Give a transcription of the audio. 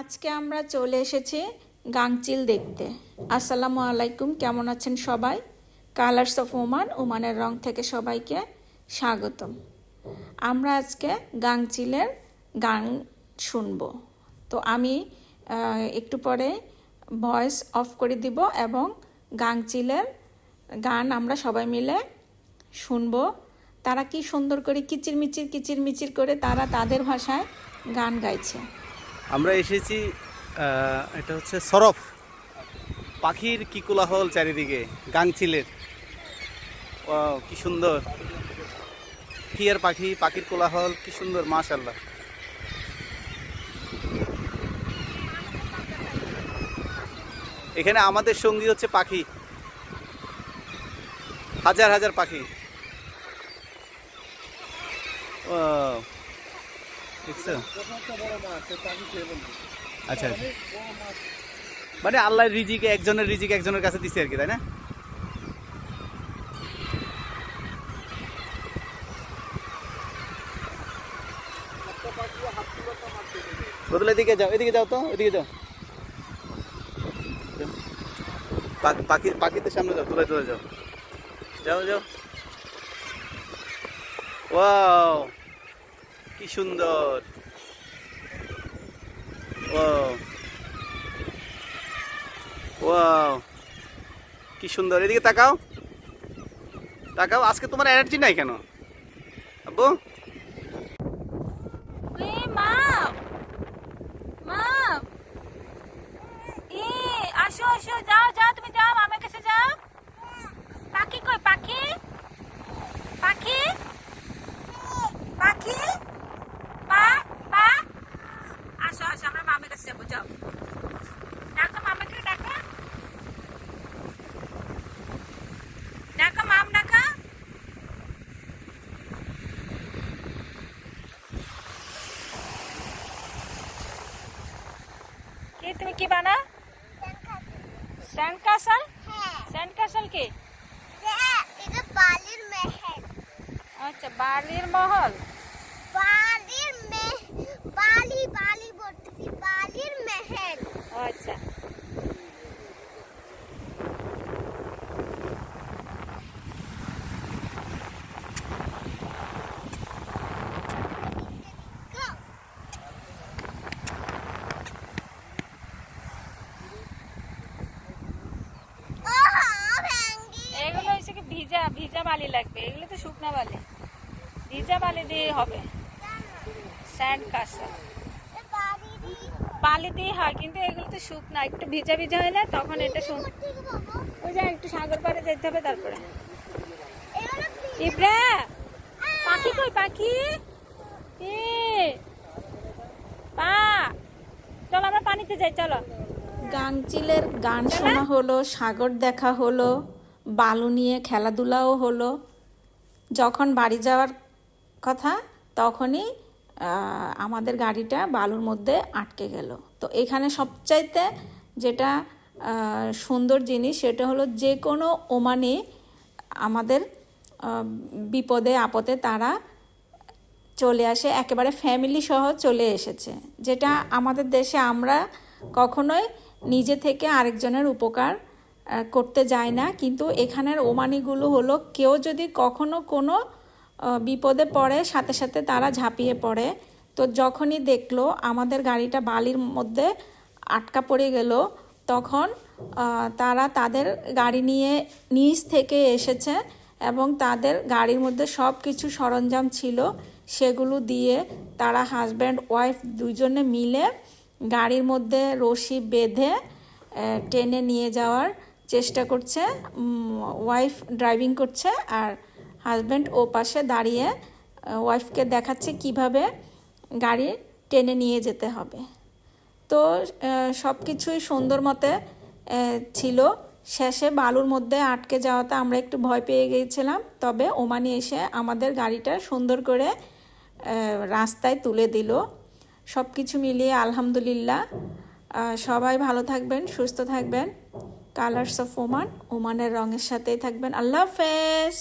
আজকে আমরা চলে এসেছি গাংচিল দেখতে। আসসালামু আলাইকুম, কেমন আছেন সবাই? কালার্স অফ ওমান ওমানের রং থেকে সবাইকে স্বাগতম। আমরা আজকে গাংচিলের গান শুনব। তো আমি একটু পরে ভয়েস অফ করে দিব এবং গাংচিলের গান আমরা সবাই মিলে শুনব। তারা কি সুন্দর করে কিচিরমিচির কিচিরমিচির করে তারা তাদের ভাষায় গান গাইছে। আমরা এসেছি এটা হচ্ছে সরফ। পাখির কি কোলাহল চারিদিকে? গাংচিলের। কি সুন্দর। টিয়ার পাখি? পাখির কোলাহল, কি সুন্দর মাশাল্লাহ এখানে আমাদের সঙ্গী হচ্ছে পাখি। হাজার হাজার পাখি। ও দেখছ আচ্ছা আচ্ছা। মানে আল্লাহর রিজিক, একজনের রিজিক একজনের কাছে দিছে আর কি, তাই না? বদলে এদিকে যাও এদিকে যাও তো, এদিকে যাও। পাখি- পাখি পাখিদের সামনে যাও, তুলে তুলে যাও। যাও যাও। ওয়াও। কি সুন্দর। ও কি সুন্দর। এদিকে তাকাও। তাকাও আজকে তোমার এনার্জি নাই কেন? আব্বু এ মা মা এ আসো আসো যাও যাও তুমি যাও মামার কাছে যাও পাখি কই পাখি পাখি পাখি পা পা আসো আসো আমরা মামার কাছে যাব যাও। ডাকো মামাকে ডাকো ডাকো মাম ডাকো কি তুমি কি বানা স্যান্ড কাসল স্যান্ড কাসল কি এটা বালির মেহেল আচ্ছা বালির মহল বালির মে বালি বালি বলতেছি বালির মেহেল আচ্ছা ওহো ভেঙ্গি এগুলো হচ্ছে কি ভিজা বালি লাগবে এগুলো তো শুকনা বালি। ভিজা বালি দিয়ে হবে। স্যান্ড কাসল বালি দিয়ে হয় কিন্তু এগুলো তো শুকনা একটু ভিজা ভিজা হলে তখন এটা ওই যা একটু সাগর পাড়ে যেতে হবে তারপরে। ইব্রা! পাখি কই পাখি? পা! চলো আমরা পানিতে যাই চলো। গাংচিলের গান শোনা হলো সাগর দেখা হলো। বালু নিয়ে খেলাধুলাও হলো। যখন বাড়ি যাওয়ার কথা, তখনই আমাদের গাড়িটা বালুর মধ্যে আটকে গেল। তো এখানে সবচাইতে যেটা সুন্দর জিনিস, সেটা হলো যে কোনো ওমানে আমাদের বিপদে, আপদে তারা চলে আসে, একেবারে ফ্যামিলি সহ চলে এসেছে। যেটা আমাদের দেশে আমরা কখনোই নিজে থেকে আরেকজনের উপকার করতে যায় না। কিন্তু এখানের ওমানিগুলো হলো, কেউ যদি কখনো কোনো বিপদে পড়ে, সাথে সাথে তারা ঝাঁপিয়ে পড়ে। তো যখনই দেখল আমাদের গাড়িটা বালির মধ্যে আটকা পড়ে গেল, তখন তারা তাদের গাড়ি নিয়ে নিচ থেকে এসেছে এবং তাদের গাড়ির মধ্যে সব কিছু সরঞ্জাম ছিল। সেগুলো দিয়ে তারা হাজব্যান্ড ওয়াইফ দুজনে মিলে গাড়ির মধ্যে রশি বেঁধে টেনে নিয়ে যাওয়ার চেষ্টা করছে ওয়াইফ ড্রাইভিং করছে আর হাজব্যান্ড ও পাশে দাঁড়িয়ে ওয়াইফকে দেখাচ্ছে কীভাবে গাড়ি টেনে নিয়ে যেতে হবে। তো সব কিছুই সুন্দর মতে ছিল। শেষে বালুর মধ্যে আটকে যাওয়াতে আমরা একটু ভয় পেয়ে গিয়েছিলাম, তবে ওমানি এসে আমাদের গাড়িটা সুন্দর করে রাস্তায় তুলে দিল। সব কিছু মিলিয়ে আলহামদুলিল্লাহ। সবাই ভালো থাকবেন, সুস্থ থাকবেন। কালার্স অফ ওমান ওমানের রঙের সাথেই থাকবেন। আল্লাহ হাফেজ।